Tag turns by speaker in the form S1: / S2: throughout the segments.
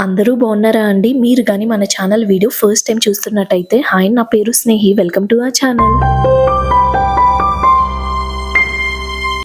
S1: అందరూ బాగున్నారా అండి? మీరు కానీ మన ఛానల్ వీడియో ఫస్ట్ టైం చూస్తున్నట్టయితే హాయ్ నా పేరు స్నేహి. వెల్కమ్ టు ఆ ఛానల్.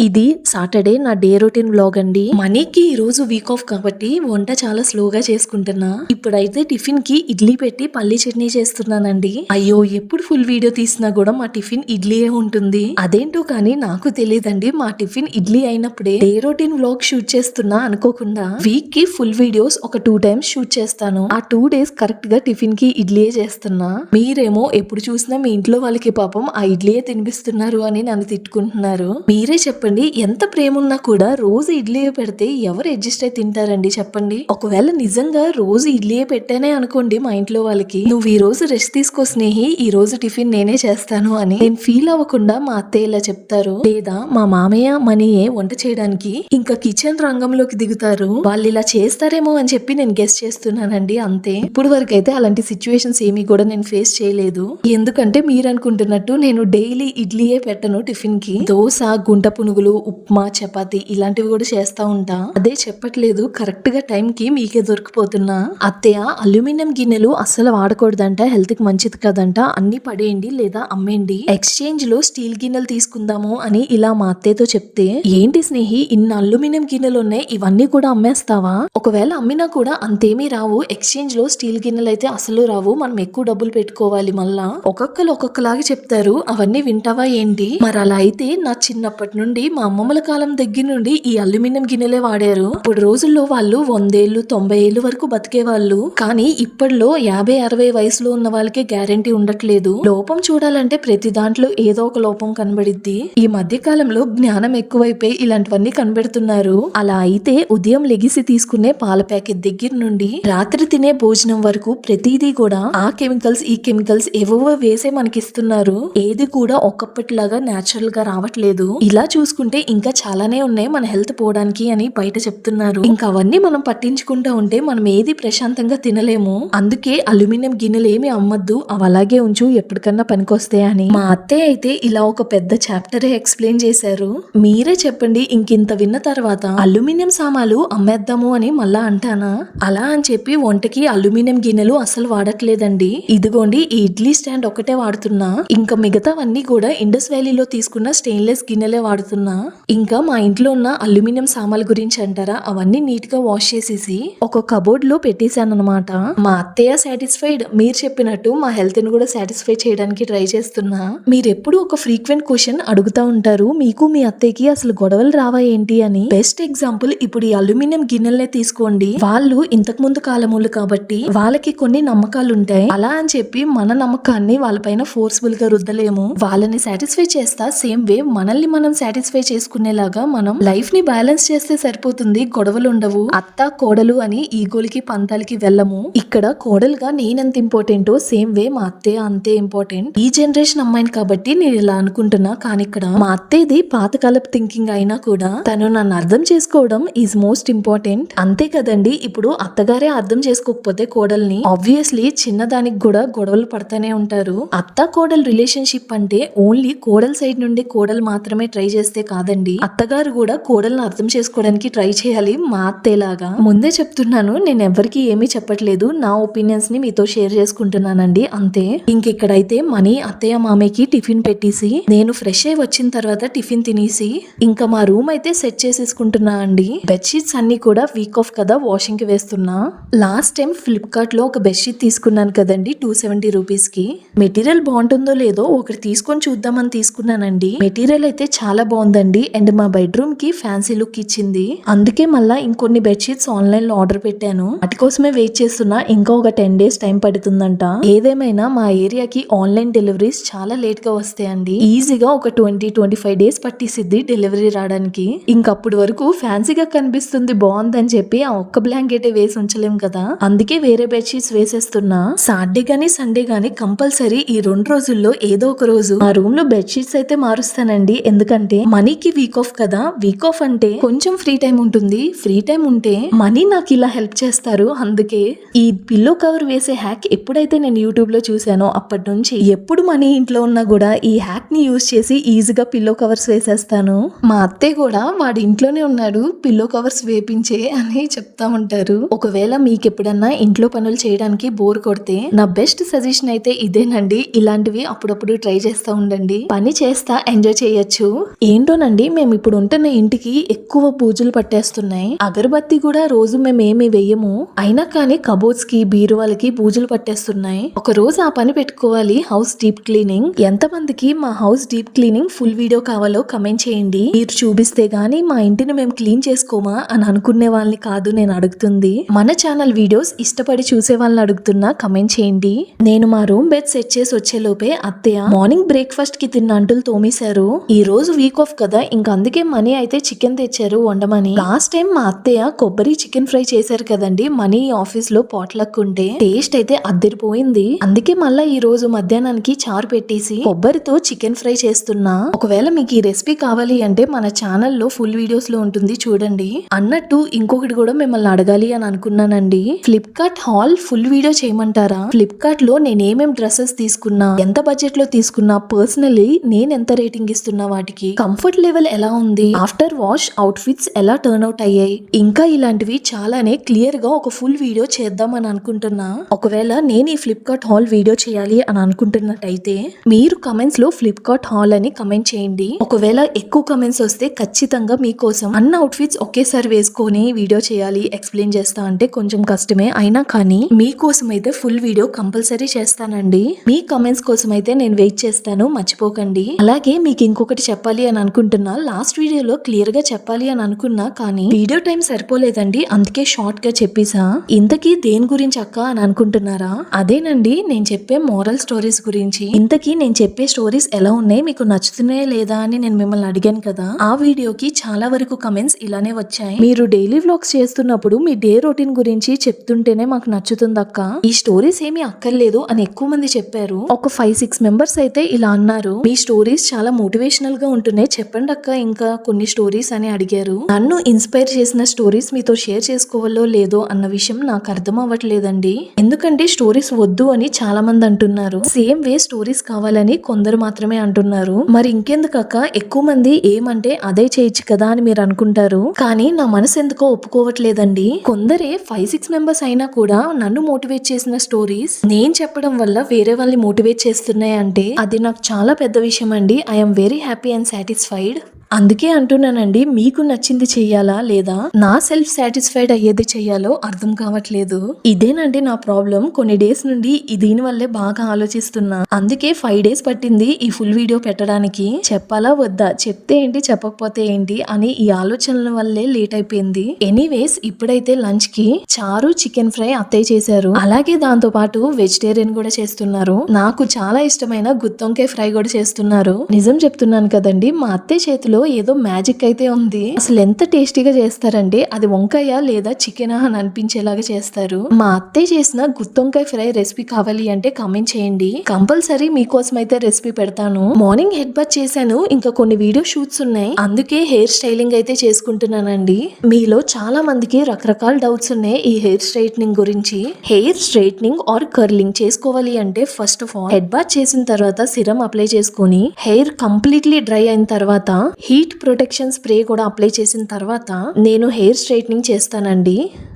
S1: ఇది సాటర్డే నా డే రొటీన్ వ్లాగ్ అండి. మనీకి ఈ రోజు వీక్ ఆఫ్ కాబట్టి వంట చాలా స్లోగా చేసుకుంటున్నా. ఇప్పుడైతే టిఫిన్కి ఇడ్లీ పెట్టి పల్లి చట్నీ చేస్తున్నానండి. అయ్యో ఎప్పుడు ఫుల్ వీడియో తీసినా కూడా మా టిఫిన్ ఇడ్లీయే ఉంటుంది. అదేంటో కానీ నాకు తెలియదండి మా టిఫిన్ ఇడ్లీ అయినప్పుడే డే రొటీన్ వ్లాగ్ షూట్ చేస్తున్నా అనుకోకుండా వీక్కి ఫుల్ వీడియోస్ ఒక టూ టైమ్స్ షూట్ చేస్తాను. ఆ టూ డేస్ కరెక్ట్గా టిఫిన్కి ఇడ్లీయే చేస్తున్నా. మీరేమో ఎప్పుడు చూసినా మీ ఇంట్లో వాళ్ళకి పాపం ఆ ఇడ్లీయే తినిపిస్తున్నారు అని నన్ను తిట్టుకుంటున్నారు. మీరే చెప్పండి. ఎంత ప్రేమ ఉన్నా కూడా రోజు ఇడ్లీ పెడితే ఎవరు అడ్జస్ట్ అయి తింటారండి చెప్పండి. ఒకవేళ నిజంగా రోజు ఇడ్లీ పెట్టానే అనుకోండి మా ఇంట్లో వాళ్ళకి. నువ్వు ఈ రోజు రెస్ట్ తీసుకో స్నేహి ఈ రోజు టిఫిన్ నేనే చేస్తాను అని. నేను ఫీల్ అవ్వకుండా మా అత్తయ్య ఇలా చెప్తారు. లేదా మా మామయ్య మనీయే వంట చేయడానికి ఇంకా కిచెన్ రంగంలోకి దిగుతారు. వాళ్ళు ఇలా చేస్తారేమో అని చెప్పి నేను గెస్ట్ చేస్తున్నానండి అంతే. ఇప్పుడు వరకు అయితే అలాంటి సిచ్యువేషన్స్ ఏమీ కూడా నేను ఫేస్ చేయలేదు. ఎందుకంటే మీరు అనుకుంటున్నట్టు నేను డైలీ ఇడ్లీయే పెట్టను టిఫిన్కి దోశ గుంట పునుగులు ఉప్మా చపాతి ఇలాంటివి కూడా చేస్తా ఉంటా. అదే చెప్పట్లేదు కరెక్ట్గా టైం కి మీకే దొరికిపోతున్నా. అత్తయ్య అల్యూమినియం గిన్నెలు అస్సలు వాడకూడదంట హెల్త్కి మంచిది కదంట అన్ని పడేయండి లేదా అమ్మేయండి. ఎక్స్చేంజ్లో స్టీల్ గిన్నెలు తీసుకుందాము అని ఇలా మా అత్తయ్యతో చెప్తే ఏంటి స్నేహి ఇన్ని అల్యూమినియం గిన్నెలు ఉన్నాయి ఇవన్నీ కూడా అమ్మేస్తావా? ఒకవేళ అమ్మినా కూడా అంతేమీ రావు ఎక్స్చేంజ్లో స్టీల్ గిన్నెలు అయితే అసలు రావు మనం ఎక్కువ డబ్బులు పెట్టుకోవాలి మళ్ళా. ఒక్కొక్కరు ఒక్కొక్కలాగా చెప్తారు అవన్నీ వింటావా ఏంటి? మరి అలా అయితే నా చిన్నప్పటి నుండి మా అమ్మమ్మల కాలం దగ్గర నుండి ఈ అల్యూమినియం గిన్నెలే వాడారు. ఇప్పుడు రోజుల్లో వాళ్ళు వందేళ్ళు తొంభై ఏళ్ళు వరకు బతికే వాళ్ళు కానీ ఇప్పట్లో యాభై అరవై వయసులో ఉన్న వాళ్ళకి గ్యారంటీ ఉండట్లేదు. లోపం చూడాలంటే ప్రతి దాంట్లో ఏదో ఒక లోపం కనబడిద్ది. ఈ మధ్య కాలంలో జ్ఞానం ఎక్కువైపోయి ఇలాంటివన్నీ కనబెడుతున్నారు. అలా అయితే ఉదయం లెగిసి తీసుకునే పాల ప్యాకెట్ దగ్గర నుండి రాత్రి తినే భోజనం వరకు ప్రతిదీ కూడా ఆ కెమికల్స్ ఈ కెమికల్స్ ఏవో వేసే మనకిస్తున్నారు. ఏది కూడా ఒకప్పటిలాగా నేచురల్గా రావట్లేదు. ఇలా చూసుకుంటే చూసుకుంటే ఇంకా చాలానే ఉన్నాయి మన హెల్త్ పోవడానికి అని బయట చెప్తున్నారు. ఇంకా అవన్నీ మనం పట్టించుకుంటూ ఉంటే మనం ఏది ప్రశాంతంగా తినలేము. అందుకే అల్యూమినియం గిన్నెలు ఏమి అమ్మద్దు. అవి అలాగే ఉంచు ఎప్పటికన్నా పనికొస్తాయి అని. మా అత్తయ్య అయితే ఇలా ఒక పెద్ద చాప్టరే ఎక్స్ప్లెయిన్ చేశారు. మీరే చెప్పండి ఇంకింత విన్న తర్వాత అల్యూమినియం సామాలు అమ్మేద్దాము అని మళ్ళా అంటానా? అలా అని చెప్పి వంటకి అల్యూమినియం గిన్నెలు అసలు వాడట్లేదండి. ఇదిగోండి ఈ ఇడ్లీ స్టాండ్ ఒకటే వాడుతున్నా. ఇంకా మిగతావన్నీ కూడా ఇండస్ వ్యాలీలో తీసుకున్న స్టెయిన్లెస్ గిన్నెలే వాడుతున్నా. ఇంకా మా ఇంట్లో ఉన్న అల్యూమినియం సామాన్ల గురించి అంటారా? అవన్నీ నీట్గా వాష్ చేసేసి ఒక కబోర్డ్లో పెట్టేశాను అనమాట మా అత్తయ్య సాటిస్ఫైడ్. మీరు చెప్పినట్టు మా హెల్త్ని కూడా సాటిస్ఫై చేయడానికి ట్రై చేస్తున్నా. మీరు ఎప్పుడు ఒక ఫ్రీక్వెంట్ క్వశ్చన్ అడుగుతా ఉంటారు. మీకు మీ అత్తయ్యకి అసలు గొడవలు రావా ఏంటి అని? బెస్ట్ ఎగ్జాంపుల్ ఇప్పుడు ఈ అల్యూమినియం గిన్నెలనే తీసుకోండి. వాళ్ళు ఇంతకు ముందు కాలములు కాబట్టి వాళ్ళకి కొన్ని నమ్మకాలు ఉంటాయి అలా అని చెప్పి మన నమ్మకాన్ని వాళ్ళపైన ఫోర్స్ఫుల్గా రుద్దలేము. వాళ్ళని సాటిస్ఫై చేస్తా సేమ్ వే. మనల్ని మనం సాటిస్ఫై చేసుకునేలాగా మనం లైఫ్ని బ్యాలెన్స్ చేస్తే సరిపోతుంది గొడవలు ఉండవు. అత్త కోడలు అని ఈగోలకి పంతాలకి వెళ్ళము. ఇక్కడ కోడలుగా నేనెంత ఇంపార్టెంటో సేమ్ వే మా అత్తయ్య అంతే ఇంపార్టెంట్ ఈ జనరేషన్ అమ్మాయిని కాబట్టి నేను ఇలా అనుకుంటున్నా కానీ ఇక్కడ మా అత్తయ్యది పాతకాలపు థింకింగ్ అయినా కూడా తను నన్ను అర్థం చేసుకోవడం ఈజ్ మోస్ట్ ఇంపార్టెంట్ అంతే కదండి ఇప్పుడు అత్తగారే అర్థం చేసుకోకపోతే కోడల్ని ఆబ్వియస్లీ చిన్నదానికి కూడా గొడవలు పడతానే ఉంటారు. అత్త కోడలు రిలేషన్షిప్ అంటే ఓన్లీ కోడల్ సైడ్ నుండి కోడలు మాత్రమే ట్రై చేస్తే కాదండి. అత్తగారు కూడా కోడల్ని అర్థం చేసుకోవడానికి ట్రై చేయాలి మా అత్తేలాగా ముందే చెప్తున్నాను నేను ఎవరికి ఏమీ చెప్పట్లేదు నా ఒపీనియన్స్ని మీతో షేర్ చేసుకుంటున్నానండి అంతే. ఇంకెక్కడైతే మనీ అత్తయ్య మామయ్యకి టిఫిన్ పెట్టేసి నేను ఫ్రెష్ అయి వచ్చిన తర్వాత టిఫిన్ తినేసి ఇంకా మా రూమ్ అయితే సెట్ చేసేసుకుంటున్నా అండి. బెడ్షీట్స్ అన్ని కూడా వీక్ ఆఫ్ కదా వాషింగ్కి వేస్తున్నా. లాస్ట్ టైం ఫ్లిప్కార్ట్లో ఒక బెడ్షీట్ తీసుకున్నాను కదండి టూ సెవెంటీ రూపీస్కి మెటీరియల్ బాగుంటుందో లేదో ఒకటి తీసుకొని చూద్దామని తీసుకున్నానండి. మెటీరియల్ అయితే చాలా బాగుంది. బాగుందండి. అండ్ మా బెడ్రూమ్కి ఫ్యాన్సీ లుక్ ఇచ్చింది. అందుకే మళ్ళా ఇంకొన్ని బెడ్షీట్స్ ఆన్లైన్లో ఆర్డర్ పెట్టాను. వాటి కోసమే వెయిట్ చేస్తున్నా. ఇంకా ఒక టెన్ డేస్ టైం పడుతుందంట. ఏదేమైనా మా ఏరియాకి ఆన్లైన్ డెలివరీస్ చాలా లేట్గా వస్తాయండి. ఈజీగా ఒక ట్వంటీ ట్వంటీ ఫైవ్ డేస్ పట్టేసిద్ది డెలివరీ రావడానికి. ఇంకప్పుడు వరకు ఫ్యాన్సీగా కనిపిస్తుంది బాగుందని చెప్పి ఆ ఒక్క బ్లాంకెట్ వేసి ఉంచలేం కదా. అందుకే వేరే బెడ్షీట్స్ వేసేస్తున్నా. సాటర్డే గానీ సండే గానీ కంపల్సరీ ఈ రెండు రోజుల్లో ఏదో ఒక రోజు. మా రూమ్లో బెడ్షీట్స్ అయితే మారుస్తానండి. ఎందుకంటే మన మనీకి వీక్ ఆఫ్ కదా వీక్ ఆఫ్ అంటే కొంచెం ఫ్రీ టైం ఉంటుంది. ఫ్రీ టైం ఉంటే మనీ నాకు ఇలా హెల్ప్ చేస్తారు. అందుకే ఈ పిల్లో కవర్ వేసే హ్యాక్ ఎప్పుడైతే నేను యూట్యూబ్లో చూసానో అప్పటి నుంచి ఎప్పుడు మనీ ఇంట్లో ఉన్నా కూడా ఈ హ్యాక్ని యూజ్ చేసి ఈజీగా పిల్లో కవర్స్ వేసేస్తాను. మా అత్తయ్య కూడా వాడు ఇంట్లోనే ఉన్నాడు పిల్లో కవర్స్ వేపించే అని చెప్తా ఉంటారు. ఒకవేళ మీకు ఎప్పుడన్నా ఇంట్లో పనులు చేయడానికి బోర్ కొడితే నా బెస్ట్ సజెషన్ అయితే ఇదేనండి. ఇలాంటివి అప్పుడప్పుడు ట్రై చేస్తా ఉండండి. పని చేస్తా ఎంజాయ్ చేయొచ్చు. ఏంటో ఏంటోనండి మేము ఇప్పుడు ఉంటున్న ఇంటికి ఎక్కువ పూజలు పట్టేస్తున్నాయి. అగరబత్తి కూడా రోజు మేము ఏమి వేయము. అయినా కానీ కబోర్డ్స్కి బీరువాలకి పూజలు పట్టేస్తున్నాయి. ఒక రోజు ఆ పని పెట్టుకోవాలి హౌస్ డీప్ క్లీనింగ్. ఎంత మందికి మా house deep cleaning full video కావాలో కమెంట్ చేయండి. మీరు చూపిస్తే గానీ మా ఇంటిని మేము క్లీన్ చేసుకోమా అని అనుకునే వాళ్ళని కాదు నేను అడుగుతుంది. మన ఛానల్ వీడియోస్ ఇష్టపడి చూసే వాళ్ళని అడుగుతున్నా కమెంట్ చేయండి. నేను మా రూమ్ బెడ్ సెట్ చేసి వచ్చే లోపే అత్తయ్య మార్నింగ్ బ్రేక్ఫాస్ట్కి తిన్న అంటులు తోమేశారు. ఈ రోజు వీక్ ఆఫ్ కదా ఇంకా అందుకే మనీ అయితే చికెన్ తెచ్చారు వండమని. లాస్ట్ టైం మా అత్తయ్య కొబ్బరి చికెన్ ఫ్రై చేశారు కదండి మనీ ఆఫీస్లో పోట్లక్ ఉంటే టేస్ట్ అయితే అద్దరిపోయింది. అందుకే మళ్ళా ఈ రోజు మధ్యాహ్నానికి చారు పెట్టేసి కొబ్బరితో చికెన్ ఫ్రై చేస్తున్నా. ఒకవేళ మీకు ఈ రెసిపీ కావాలి అంటే మన ఛానల్లో ఫుల్ వీడియోస్లో ఉంటుంది చూడండి. అన్నట్టు ఇంకొకటి కూడా మిమ్మల్ని అడగాలి అని అనుకున్నానండి. ఫ్లిప్కార్ట్ హాల్ ఫుల్ వీడియో చేయమంటారా? ఫ్లిప్కార్ట్లో నేను ఏమేం డ్రెస్సెస్ తీసుకున్నా ఎంత బడ్జెట్లో తీసుకున్నా పర్సనలీ నేను ఎంత రేటింగ్ ఇస్తున్నా వాటికి? కంఫర్ట్ లెవెల్ ఎలా ఉంది? ఆఫ్టర్ వాష్ అవుట్ఫిట్స్ ఎలా టర్న్ అవుట్ అయ్యాయి? ఇంకా ఇలాంటివి చాలానే క్లియర్గా ఒక ఫుల్ వీడియో చేద్దాం అని అనుకుంటున్నా. ఒకవేళ నేను ఈ ఫ్లిప్కార్ట్ హాల్ వీడియో చేయాలి అని అనుకుంటున్నట్టయితే మీరు కమెంట్స్లో ఫ్లిప్కార్ట్ హాల్ అని కమెంట్ చేయండి. ఒకవేళ ఎక్కువ కమెంట్స్ వస్తే ఖచ్చితంగా మీకోసం అన్న అవుట్ఫిట్స్ ఒకేసారి వేసుకొని వీడియో చేయాలి ఎక్స్ప్లెయిన్ చేస్తా అంటే కొంచెం కష్టమే. అయినా కానీ మీకోసం అయితే ఫుల్ వీడియో కంపల్సరీ చేస్తానండి. మీ కమెంట్స్ కోసం అయితే నేను వెయిట్ చేస్తాను. మర్చిపోకండి. అలాగే మీకు ఇంకొకటి చెప్పాలి అని అనుకుంటున్నా లాస్ట్ వీడియోలో క్లియర్గా చెప్పాలి అని అనుకున్నా కానీ వీడియో టైం సరిపోలేదండి. అందుకే షార్ట్గా చెప్పేసా. ఇంతకీ దేని గురించి అక్క అని అనుకుంటున్నారా? అదేనండి నేను చెప్పే మోరల్ స్టోరీస్ గురించి. ఇంతకీ నేను చెప్పే స్టోరీస్ ఎలా ఉన్నాయి? మీకు నచ్చుతున్నాయా లేదా అని నేను మిమ్మల్ని అడిగాను కదా. ఆ వీడియోకి చాలా వరకు కమెంట్స్ ఇలానే వచ్చాయి. మీరు డైలీ వ్లాగ్స్ చేస్తున్నప్పుడు మీ డే రొటీన్ గురించి చెప్తుంటేనే మాకు నచ్చుతుంది అక్క. ఈ స్టోరీస్ ఏమి అక్కర్లేదు అని ఎక్కువ మంది చెప్పారు. ఒక ఫైవ్ సిక్స్ మెంబర్స్ అయితే ఇలా అన్నారు. మీ స్టోరీస్ చాలా మోటివేషనల్గా ఉంటున్నాయి. చెప్పండి అక్క ఇంకా కొన్ని స్టోరీస్ అని అడిగారు. నన్ను ఇన్స్పైర్ చేసిన స్టోరీస్ మీతో షేర్ చేసుకోవాలో లేదో అన్న విషయం నాకు అర్థం అవ్వట్లేదండి. ఎందుకంటే స్టోరీస్ వద్దు అని చాలా మంది అంటున్నారు. సేమ్ వే స్టోరీస్ కావాలని కొందరు మాత్రమే అంటున్నారు. మరి ఇంకెందుకు అక్క ఎక్కువ మంది ఏమంటే అదే చేయొచ్చు కదా అని మీరు అనుకుంటారు. కానీ నా మనసు ఎందుకో ఒప్పుకోవట్లేదండి. కొందరే ఫైవ్ సిక్స్ మెంబర్స్ అయినా కూడా నన్ను మోటివేట్ చేసిన స్టోరీస్ నేను చెప్పడం వల్ల వేరే వాళ్ళని మోటివేట్ చేస్తున్నాయి అంటే అది నాకు చాలా పెద్ద విషయం అండి I'm very happy and satisfied అందుకే అంటున్నానండి మీకు నచ్చింది చెయ్యాలా లేదా? నా సెల్ఫ్ సాటిస్ఫైడ్ అయ్యేది చెయ్యాలో అర్థం కావట్లేదు. ఇదేనండి నా ప్రాబ్లం. కొన్ని డేస్ నుండి దీని వల్లే బాగా ఆలోచిస్తున్నా. అందుకే ఫైవ్ డేస్ పట్టింది ఈ ఫుల్ వీడియో పెట్టడానికి. చెప్పాలా వద్దా? చెప్తే ఏంటి? చెప్పకపోతే ఏంటి? అని ఈ ఆలోచనల వల్లే లేట్ అయిపోయింది. ఎనీవేస్ ఇప్పుడైతే లంచ్కి చారు చికెన్ ఫ్రై అత్తయ్య చేశారు. అలాగే దాంతో పాటు వెజిటేరియన్ కూడా చేస్తున్నారు. నాకు చాలా ఇష్టమైన గుత్తొంకాయ ఫ్రై కూడా చేస్తున్నారు. నిజం చెప్తున్నాను కదండి మా అత్తయ్య చేతిలో ఏదో మ్యాజిక్ అయితే ఉంది. అసలు ఎంత టేస్టీగా చేస్తారండి? అది వంకాయ లేదా చికెన్ అని అనిపించేలాగా చేస్తారు. మా అత్తయ్య చేసిన గుత్తొంకాయ ఫ్రై రెసిపీ కావాలి అంటే కామెంట్ చేయండి. కంపల్సరీ మీకోసం అయితే రెసిపీ పెడతాను. మార్నింగ్ హెడ్ బట్ చేశాను. ఇంకా కొన్ని వీడియో షూట్స్ ఉన్నాయి. అందుకే హెయిర్ స్టైలింగ్ అయితే చేసుకుంటున్నానండి. మీలో చాలా మందికి రకరకాల డౌట్స్ ఉన్నాయి ఈ హెయిర్ స్ట్రైట్నింగ్ గురించి. హెయిర్ స్ట్రైట్నింగ్ ఆర్ కర్లింగ్ చేసుకోవాలి అంటే first of all head bath చేసిన తర్వాత సిరం అప్లై చేసుకొని హెయిర్ కంప్లీట్లీ డ్రై అయిన తర్వాత హీట్ ప్రొటెక్షన్ స్ప్రే కూడా అప్లై చేసిన తర్వాత నేను హెయిర్ స్ట్రైట్నింగ్ చేస్తానండి.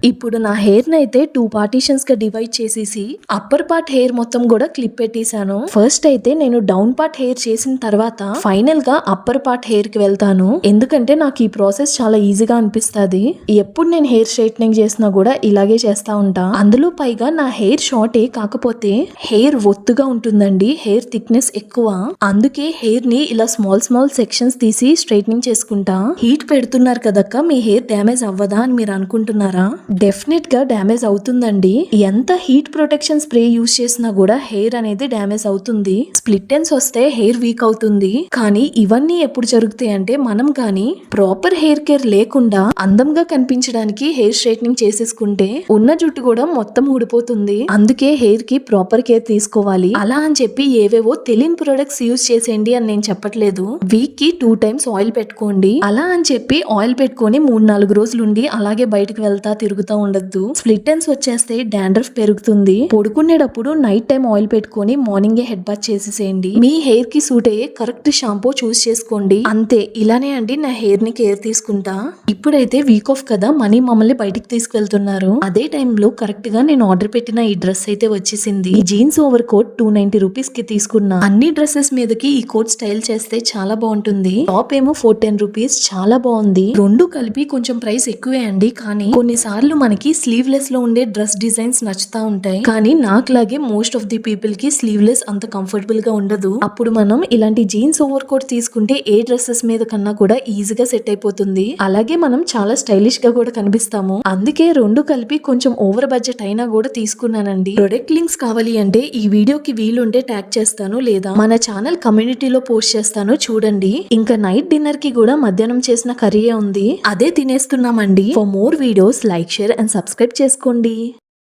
S1: ఇప్పుడు నా హెయిర్ అయితే టూ పార్టీషన్స్గా డివైడ్ చేసేసి అప్పర్ పార్ట్ హెయిర్ మొత్తం కూడా క్లిప్ పెట్టేశాను. ఫస్ట్ అయితే నేను డౌన్ పార్ట్ హెయిర్ చేసిన తర్వాత ఫైనల్గా అప్పర్ పార్ట్ హెయిర్కి వెళ్తాను. ఎందుకంటే నాకు ఈ ప్రాసెస్ చాలా ఈజీగా అనిపిస్తుంది. ఎప్పుడు నేను హెయిర్ స్ట్రైట్నింగ్ చేసినా కూడా ఇలాగే చేస్తా ఉంటా. అందులో పైగా నా హెయిర్ షార్టే కాకపోతే హెయిర్ ఒత్తుగా ఉంటుందండి. హెయిర్ థిక్నెస్ ఎక్కువ. అందుకే హెయిర్ని ఇలా స్మాల్ స్మాల్ సెక్షన్స్ తీసి స్ట్రైట్నింగ్ చేసుకుంటా? హీట్ పెడుతున్నారు కదక్క మీ హెయిర్ డ్యామేజ్ అవ్వదా అని మీరు అనుకుంటున్నారా? డెఫినెట్గా డ్యామేజ్ అవుతుందండి. ఎంత హీట్ ప్రొటెక్షన్ స్ప్రే యూస్ చేసినా కూడా హెయిర్ అనేది డ్యామేజ్ అవుతుంది. స్ప్లిట్టెన్స్ వస్తే హెయిర్ వీక్ అవుతుంది. కానీ ఇవన్నీ ఎప్పుడు జరుగుతాయి అంటే మనం కానీ ప్రాపర్ హెయిర్ కేర్ లేకుండా అందంగా కనిపించడానికి హెయిర్ స్ట్రైట్నింగ్ చేసేసుకుంటే ఉన్న జుట్టు కూడా మొత్తం ఊడిపోతుంది. అందుకే హెయిర్కి ప్రాపర్ కేర్ తీసుకోవాలి. అలా అని చెప్పి ఏవేవో తెలియని ప్రొడక్ట్స్ యూస్ చేసేయండి అని నేను చెప్పట్లేదు. వీక్కి టూ టైమ్స్ ఆయిల్ పెట్టుకోండి. అలా అని చెప్పి ఆయిల్ పెట్టుకొని మూడు నాలుగు రోజులు ఉండి అలాగే బయటకు వెళ్తా తిరుగుతా ఉండద్దు. స్ప్లిట్ ఎండ్స్ వచ్చేస్తే డాండ్రఫ్ పెరుగుతుంది. పడుకునేటప్పుడు నైట్ టైం ఆయిల్ పెట్టుకొని మార్నింగే హెడ్ బాత్ చేసేసేయండి. మీ హెయిర్కి సూట్ అయ్యే కరెక్ట్ షాంపూ చూస్ చేసుకోండి. అంతే ఇలానే అండి నా హెయిర్ని కేర్ తీసుకుంటా. ఇప్పుడైతే వీక్ ఆఫ్ కదా మనీ మమ్మల్ని బయటికి తీసుకెళ్తున్నారు. అదే టైంలో కరెక్ట్గా నేను ఆర్డర్ పెట్టిన ఈ డ్రెస్ అయితే వచ్చేసింది. ఈ jeans over coat two ninety రూపీస్కి తీసుకున్నా. అన్ని డ్రెస్సెస్ మీదకి ఈ కోట్ స్టైల్ చేస్తే చాలా బాగుంటుంది. టాప్ ఏమో ఫోర్ టెన్ రూపీస్. చాలా బాగుంది. రెండు కలిపి కొంచెం ప్రైస్ ఎక్కువే అండి. కానీ కొన్నిసార్లు మనకి స్లీవ్లెస్లో ఉండే డ్రెస్ డిజైన్స్ నచ్చుతా ఉంటాయి. కానీ నాకులాగే మోస్ట్ ఆఫ్ ది పీపుల్కి స్లీవ్లెస్ అంత కంఫర్టబుల్గా ఉండదు. అప్పుడు మనం ఇలాంటి జీన్స్ ఓవర్ కోట్ తీసుకుంటే ఏ డ్రెస్సెస్ మీద కన్నా కూడా ఈజీగా సెట్ అయిపోతుంది. అలాగే మనం చాలా స్టైలిష్గా కూడా కనిపిస్తాము. అందుకే రెండు కలిపి కొంచెం ఓవర్ బడ్జెట్ అయినా కూడా తీసుకున్నానండి. ప్రొడక్ట్ లింక్స్ కావాలి అంటే ఈ వీడియోకి వీలుంటే ట్యాగ్ చేస్తాను. లేదా మన ఛానల్ కమ్యూనిటీలో పోస్ట్ చేస్తాను. చూడండి. ఇంకా నైట్ డిన్నర్కి కూడా మధ్యాహ్నం చేసిన కర్రీ ఉంది. అదే తినేస్తున్నామండి. For more videos like share and subscribe చేసుకోండి.